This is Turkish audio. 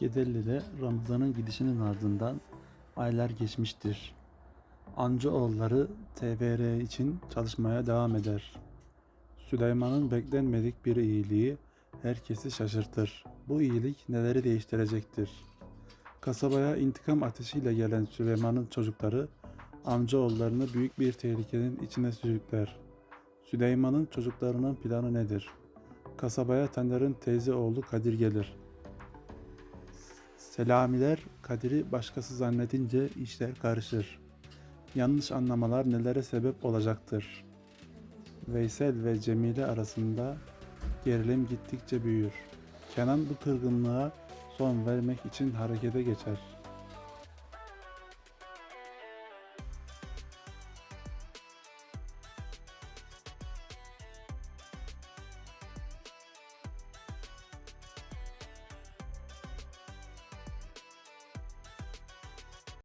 Gedelli'de Ramazan'ın gidişinin ardından aylar geçmiştir. Amcaoğulları TVR için çalışmaya devam eder. Süleyman'ın beklenmedik bir iyiliği herkesi şaşırtır. Bu iyilik neleri değiştirecektir? Kasabaya intikam ateşiyle gelen Süleyman'ın çocukları amcaoğullarını büyük bir tehlikenin içine sürükler. Süleyman'ın çocuklarının planı nedir? Kasabaya Taner'in teyze oğlu Kadir gelir. Selamiler Kadir'i başkası zannedince işler karışır. Yanlış anlamalar nelere sebep olacaktır. Veysel ve Cemile arasında gerilim gittikçe büyür. Kenan bu kırgınlığa son vermek için harekete geçer.